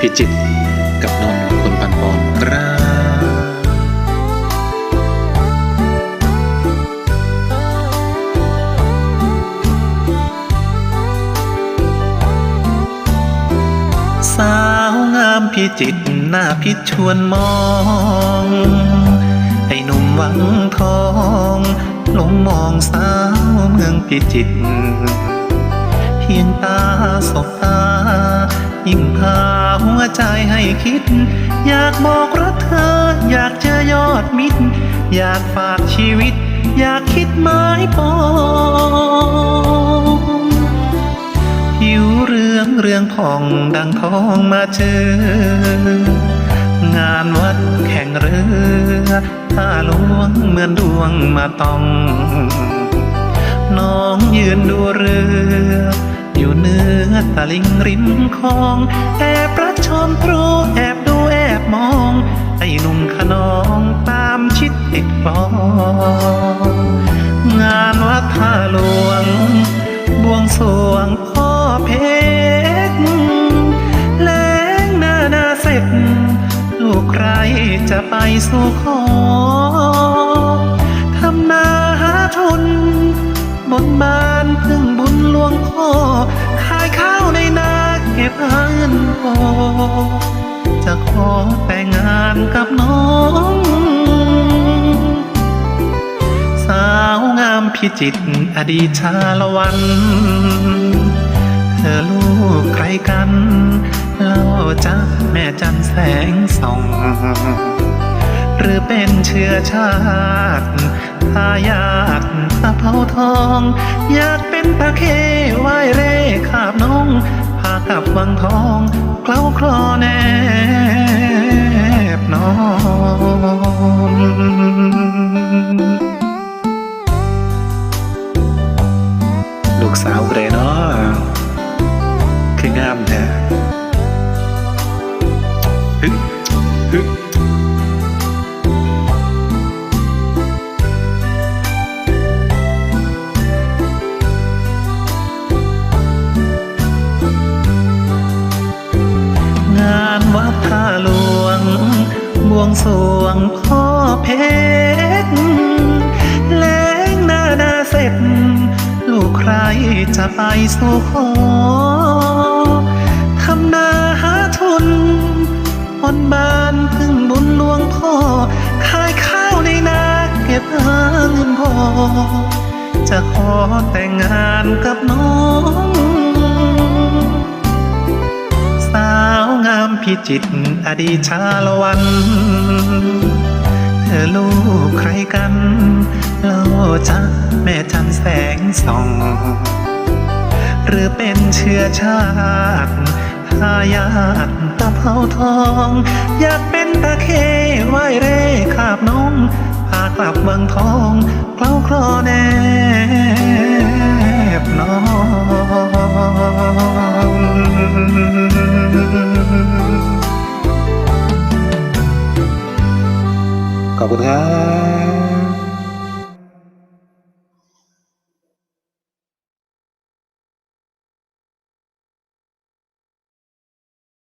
พิจิตกับนนท์คนปันปอนครับสาวงามพิจิตหน้าพิชวนมอง ไอ้หนุ่มหวังทองหลงมองสาวเมืองพิจิตเพียงตาสบตา ยิ่งพาหัวใจให้คิด อยากบอกรักเธอ อยากเจอยอดมิตร อยากฝากชีวิต อยากคิดไม้ปองผิวเรื่องเรื่องผ่องดังทองมาเจองานวัดแข่งเรือท่าหลวงเหมือนดวงมาต้อง น้องยืนดูเรือ อยู่เนื้อตะลิงริมคลอง แอบรักชมตรูแอบดูแอบมอง ไอ้หนุ่มขนองตามชิดติดกลอง งานวัดท่าหลวง บวงสวงพ่อเพชรแลงหน้าหน้าเสร็จ ลูกใครจะไปสู่ขอ พิจิตอดีตชาละวัน เธอลูกใครกันเล่าจ้าแม่จันแสงส่องหรือเป็นเชื้อชาติทายาทตะเภาทอง อยากเป็นตะเคไหวเร่ขาบน้อง พากับวังทองเคล้าคลอแนบนอน วงสวงพ่อเพชรแล้งหน้าหน้าเสร็จ ลูกใครจะไปสู่ขอทำนาหาทุนบนบานพึ่งบุญหลวงพ่อ ขายข้าวในนาเก็บเงินพอจะขอแต่งงานกับน้อง พิจิตรอดีชาละวันเธอลูกใครกันเล่าจ้าแม่จันแสงส่อง หรือเป็นเชื้อชาติทายาทตะเภาทอง อยากเป็นตะเคไหวเร่ขาบน้องพากลับเมืองทองเคล้าคลอแน ขอบคุณครับ